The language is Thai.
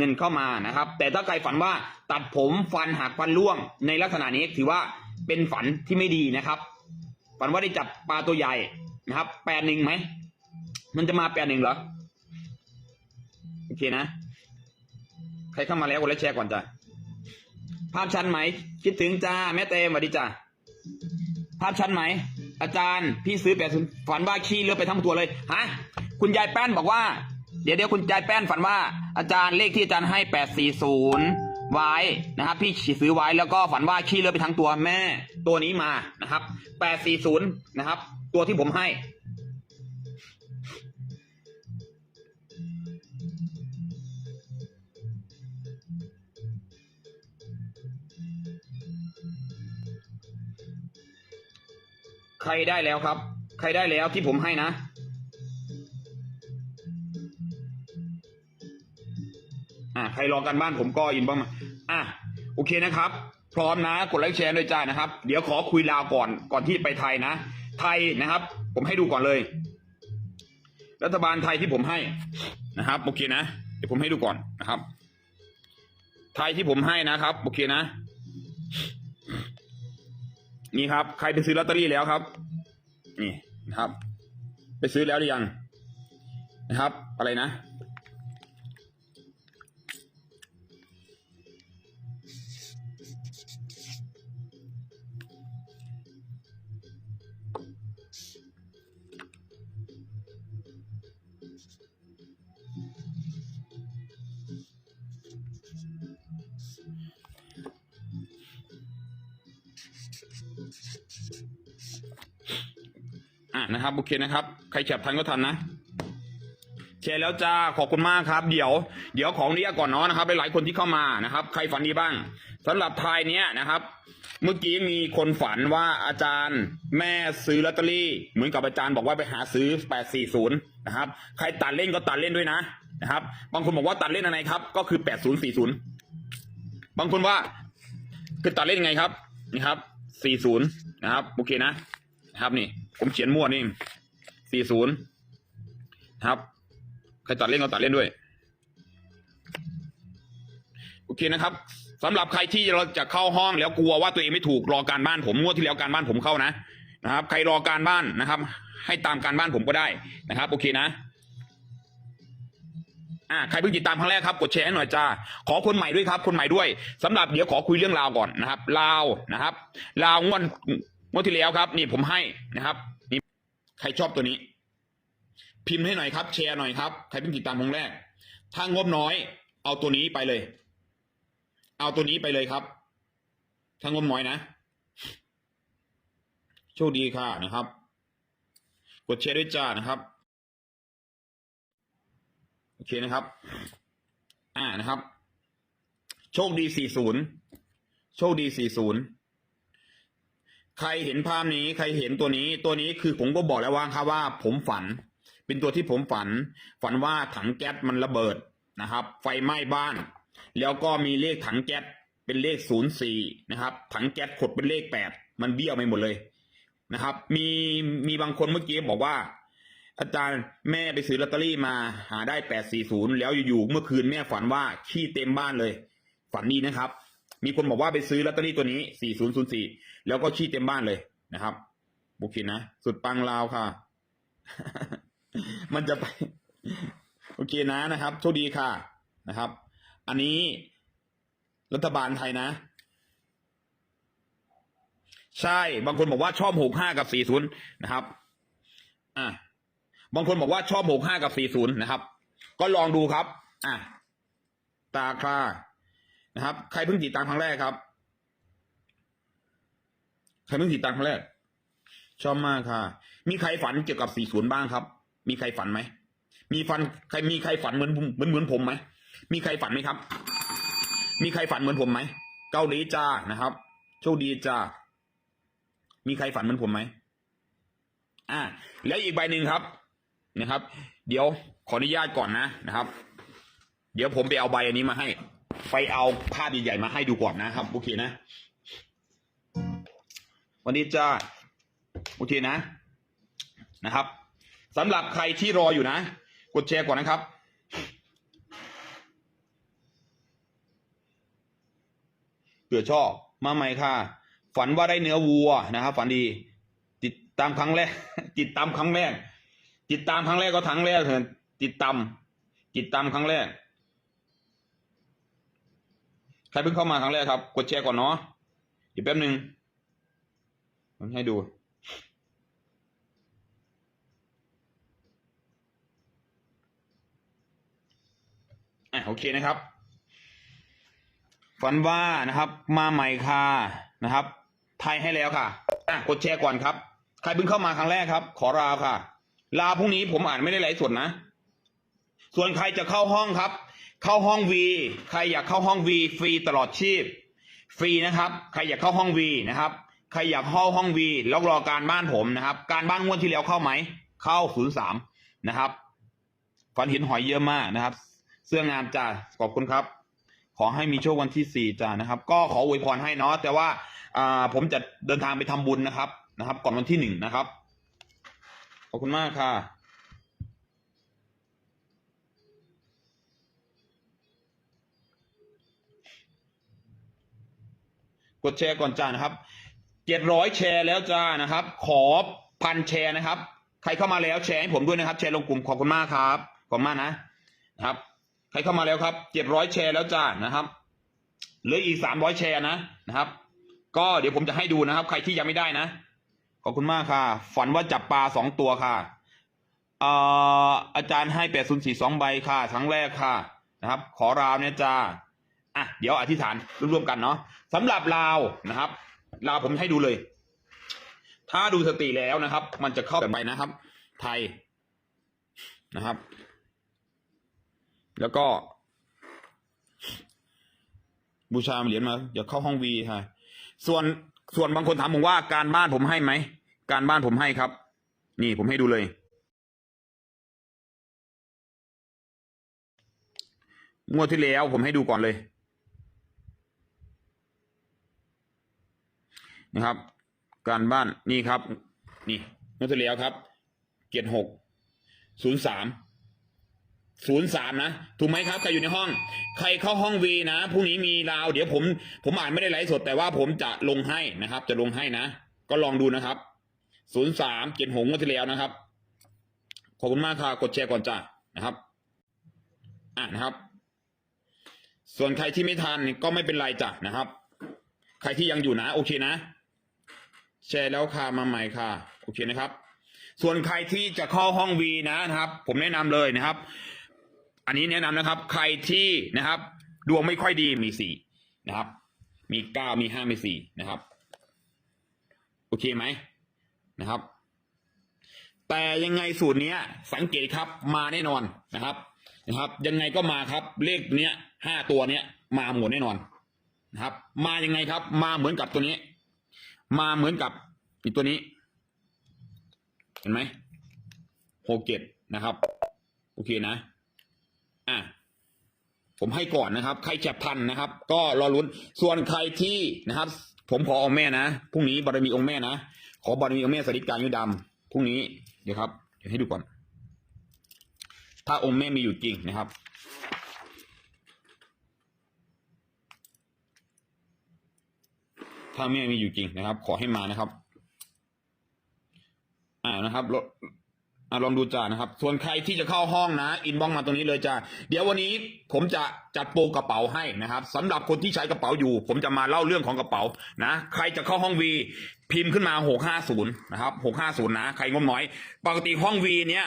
เงินเข้ามานะครับ แต่ถ้าใครฝันว่าตัดผมฟันหักฟันร่วง ในลักษณะนี้ถือว่าเป็นฝันที่ไม่ดีนะครับ ฝันว่าได้จับปลาตัวใหญ่นะครับแปดหนึ่งไหมมันจะมาแปดหนึ่งเหรอโอเคนะ ใครเข้ามาแล้วกดไลค์แชร์ก่อนจ้ะภาพชันไหม คิดถึงจ้าแม่เต้มสวัสดีจ้าภาพชันไหม อาจารย์ พี่ซื้อแปดฝันว่าขี้เลือดไปทั้งตัวเลยฮะคุณยายแป้นบอกว่า เดี๋ยวเดี๋ยวคุณยายแป้นฝันว่าอาจารย์เลขที่อาจารย์ให้แปดสี่ศูนย์ไว้นะครับ พี่ซื้อไว้แล้วก็ฝันว่าขี้เลือดไปทั้งตัวแม่ตัวนี้มานะครับแปดสี่ศูนย์นะครับ ตัวที่ผมให้ใครได้แล้วครับ ใครได้แล้วที่ผมให้นะ ใครรองกันบ้านผมก็อินบ้างมาอะโอเคนะครับ พร้อมนะกดไลค์แชร์ด้วยจ้านะครับ เดี๋ยวขอคุยลาวก่อนก่อนที่ไปไทยนะ ไทยนะครับ ผมให้ดูก่อนเลย รัฐบาลไทยที่ผมให้นะครับโอเคนะ เดี๋ยวผมให้ดูก่อนนะครับ ไทยที่ผมให้นะครับโอเคนะ นี่ครับ ใครไปซื้อลอตเตอรี่แล้วครับ นี่นะครับ ไปซื้อแล้วหรือยังนะครับ อะไรนะ อะนะครับโอเคนะครับ ใครแคปทันก็ทันนะแชร์แล้วจ้าขอบคุณมากครับ เดี๋ยว เดี๋ยวของนี้ก่อนเนาะนะครับหลายคนที่เข้ามานะครับ ใครฝันดีบ้างสำหรับทายเนี้ยนะครับ เมื่อกี้มีคนฝันว่าอาจารย์แม่ซื้อลอตเตอรี่ เหมือนกับอาจารย์บอกว่าไปหาซื้อ 840 นะครับ ใครตัดเล่นก็ตัดเล่นด้วยนะนะครับ บางคนบอกว่าตัดเล่นอะไรครับ ก็คือ 8040 บางคนว่าคือตัดเล่นยังไงครับนี่ครับ 40นย์นะครับโอเคนะนะครับนี่ ผมเขียนมั่วนี่40ครับใครตัดเล่นก็ตัดเล่นด้วย โอเคนะครับสำหรับใครที่เราจะเข้าห้องแล้วกลัวว่าตัวเองไม่ถูกรอการบ้านผมงวดที่แล้วการบ้านผมเข้านะนะครับ ใครรอการบ้านนะครับ ให้ตามการบ้านผมก็ได้นะครับ โอเคนะ อ่าใครเพิ่งติดตามครั้งแรกครับกดแชร์ให้หน่อยจ้าขอคนใหม่ด้วยครับ คนใหม่ด้วยสำหรับเดี๋ยวขอคุยเรื่องราวก่อนนะครับลาวนะครับลาวงวดงวดที่แล้วครับ นี่ผมให้นะครับนี่ใครชอบตัวนี้ พิมพ์ให้หน่อยครับ แชร์หน่อยครับใครเพิ่งติดตามครั้งแรก ถ้างบน้อย เอาตัวนี้ไปเลย เอาตัวนี้ไปเลยครับ ถ้างบน้อยนะโชคดีค่ะนะครับ กดแชร์ด้วยจ้านะครับ อเคนะครับ อ่านะครับ โชคดีสี่ศูนย์โชคดีสี่ศูนย์ใครเห็นภาพนี้ใครเห็นตัวนี้ ตัวนี้คือผมก็บอกแล้วว่าครับว่า ผมฝัน เป็นตัวที่ผมฝัน ฝันว่าถังแก๊สมันระเบิดนะครับ ไฟไหม้บ้าน แล้วก็มีเลขถังแก๊สเป็นเลขศูนย์สี่นะครับ ถังแก๊สขดเป็นเลขแปดมันเบี้ยวไปหมดเลยนะครับ มีมีบางคนเมื่อกี้บอกว่า อาจารย์แม่ไปซื้อลอตเตอรี่มาหาได้แปดสี่ศูนย์แล้วอยู่ๆเมื่อคืนแม่ฝันว่าขี้เต็มบ้านเลย ฝันดีนะครับ มีคนบอกว่าไปซื้อลอตเตอรี่ตัวนี้สี่ศูนย์ศูนย์สี่แล้วก็ขี้เต็มบ้านเลยนะครับโอเคนะสุดปังลาวค่ะ มันจะไป โอเคนะนะครับโชคดีค่ะนะครับ อันนี้รัฐบาลไทยนะ ใช่บางคนบอกว่าชอบหกห้ากับสี่ศูนย์นะครับ อะ บางคนบอกว่าชอบหกห้ากับสี่ศูนย์นะครับ ก็ลองดูครับ อะ ตาคลานะครับ ใครเพิ่งติดตามครั้งแรกครับใครเพิ่งติดตามครั้งแรก ชอบมากค่ะ มีใครฝันเกี่ยวกับสี่ศูนย์บ้างครับ มีใครฝันไหมมีฝันใครมีใครฝันเหมือนเหมือนเหมือนผมไหมมีใครฝันไหมครับ มีใครฝันเหมือนผมไหมเกาหลีจ้านะครับโชคดีจ้ามีใครฝันเหมือนผมไหมอ่าแล้วอีกใบหนึ่งครับ นะครับ เดี๋ยวขออนุญาตก่อนนะนะครับ เดี๋ยวผมไปเอาใบอันนี้มาให้ ไปเอาภาพใหญ่ๆมาให้ดูก่อนนะครับโอเคนะ วันนี้จ้าโอเคนะนะครับสำหรับใครที่รออยู่นะ กดแชร์ก่อนนะครับเผื่อชอบมาใหม่ค่ะ ฝันว่าได้เนื้อวัวนะครับ ฝันดี ติดตามครั้งแรกติดตามครั้งแรก ติดตามครั้งแรกก็ครั้งแรกเถอะติดตามติดตามครั้งแรก ใครเพิ่งเข้ามาครั้งแรกครับ กดแชร์ก่อนเนาะเดี๋ยวแป๊บหนึ่งผมให้ดูอะโอเคนะครับ ฝันว่านะครับ มาใหม่ค่ะนะครับไทยให้แล้วค่ะอะกดแชร์ก่อนครับ ใครเพิ่งเข้ามาครั้งแรกครับ ขอลาค่ะ ลาพรุ่งนี้ผมอ่านไม่ได้ไลฟ์สดนะ ส่วนใครจะเข้าห้องครับ เข้าห้องวีใครอยากเข้าห้องวีฟรีตลอดชีพ ฟรีนะครับ ใครอยากเข้าห้องวีนะครับ ใครอยากเข้าห้องวีแล้วรอการบ้านผมนะครับ การบ้านงวดที่แล้วเข้าไหม เข้าศูนย์สามนะครับฝันห็นหอยเยอะมากนะครับ เสื้องามจ้าขอบคุณครับ ขอให้มีโชควันที่สี่จ้านะครับ ก็ขออวยพรให้เนาะแต่ว่าอ่าผมจะเดินทางไปทำบุญนะครับนะครับ ก่อนวันที่หนึ่งนะครับ อบคุณมากค่ะ กดแชร์ก่อนจ้านะครับเจ็ดร้อยแชร์แล้วจ้านะครับ ขอพันแชร์นะครับ ใครเข้ามาแล้วแชร์ให้ผมด้วยนะครับ แชร์ลงกลุ่มขอบคุณมากครับขอบมากนะนะครับ ใครเข้ามาแล้วครับเจ็ดร้อยแชร์แล้วจ้านะครับเหลืออีกสามร้อยแชร์นะนะครับ ก็เดี๋ยวผมจะให้ดูนะครับ ใครที่ยังไม่ได้นะ ขอบคุณมากค่ะ ฝันว่าจับปลาสองตัวค่ะเอ่ออาจารย์ให้แปดศูนย์สี่สองใบค่ะครั้งแรกค่ะนะครับ ขอราวเนี่ยจ้าอะเดี๋ยวอธิษฐานร่วมๆกันเนาะสำหรับลาวนะครับลาวผมให้ดูเลย ถ้าดูสติแล้วนะครับ มันจะเข้าแบบไปนะครับ ไทยนะครับ แล้วก็ บูชาเหรียญมาอย่าเข้าห้องวีค่ะส่วน ส่วนบางคนถามผมว่าการบ้านผมให้ไหม การบ้านผมให้ครับ นี่ผมให้ดูเลย งวดที่แล้วผมให้ดูก่อนเลยนะครับ การบ้านนี่ครับ นี่งวดที่แล้วครับเจ็ดหกศูนย์สาม ศูนย์สามนะ ถูกไหมครับ ใครอยู่ในห้อง ใครเข้าห้องวีนะพรุ่งนี้มีราว เดี๋ยวผม ผมอ่านไม่ได้ไลฟ์สด แต่ว่าผมจะลงให้นะครับ จะลงให้นะ ก็ลองดูนะครับศูนย์สามเจ็ดหงวันที่แล้วนะครับ ขอบคุณมากค่ะ กดแชร์ก่อนจ้ะนะครับ อ่านะครับ ส่วนใครที่ไม่ทันก็ไม่เป็นไรจ้ะนะครับ ใครที่ยังอยู่นะ โอเคนะ แชร์แล้วค่ะมาใหม่ค่ะ โอเคนะครับส่วนใครที่จะเข้าห้องวีนะครับ ผมแนะนำเลยนะครับ อันนี้แนะนำนะครับ ใครที่นะครับ ดวงไม่ค่อยดีมีสี่นะครับ มีเก้ามีห้ามีสี่นะครับ โอเคไหมนะครับ แต่ยังไงสูตรเนี้ย สังเกตครับมาแน่นอนนะครับนะครับ ยังไงก็มาครับ เลขเนี้ยห้าตัวเนี้ยมาหมดแน่นอนนะครับ มายังไงครับ มาเหมือนกับตัวนี้ มาเหมือนกับอีกตัวนี้ เห็นไหมหกเจ็ดนะครับ โอเคนะ อะผมให้ก่อนนะครับ ใครแฉบทันนะครับ ก็รอลุ้น ส่วนใครที่นะครับ ผมขอองค์แม่นะพรุ่งนี้บารมีองค์แม่นะขอบารมีองค์แม่สริการยุดำพรุ่งนี้เดี๋ยวครับ เดี๋ยวให้ดูก่อน ถ้าองค์แม่มีอยู่จริงนะครับถ้าแม่มีอยู่จริงนะครับ ขอให้มานะครับ อ่านะครับ องอ่าลองดูจ้านะครับ ส่วนใครที่จะเข้าห้องนะ อินบ็อกมาตรงนี้เลยจ้าเดี๋ยววันนี้ผมจะจัดโปรกระเป๋าให้นะครับสำหรับคนที่ใช้กระเป๋าอยู่ ผมจะมาเล่าเรื่องของกระเป๋านะ ใครจะเข้าห้องวีพิมพ์ขึ้นมาหกห้าศูนย์นะครับหกห้าศูนย์นะ ใครงมน้อย ปกติห้องวีเนี้ย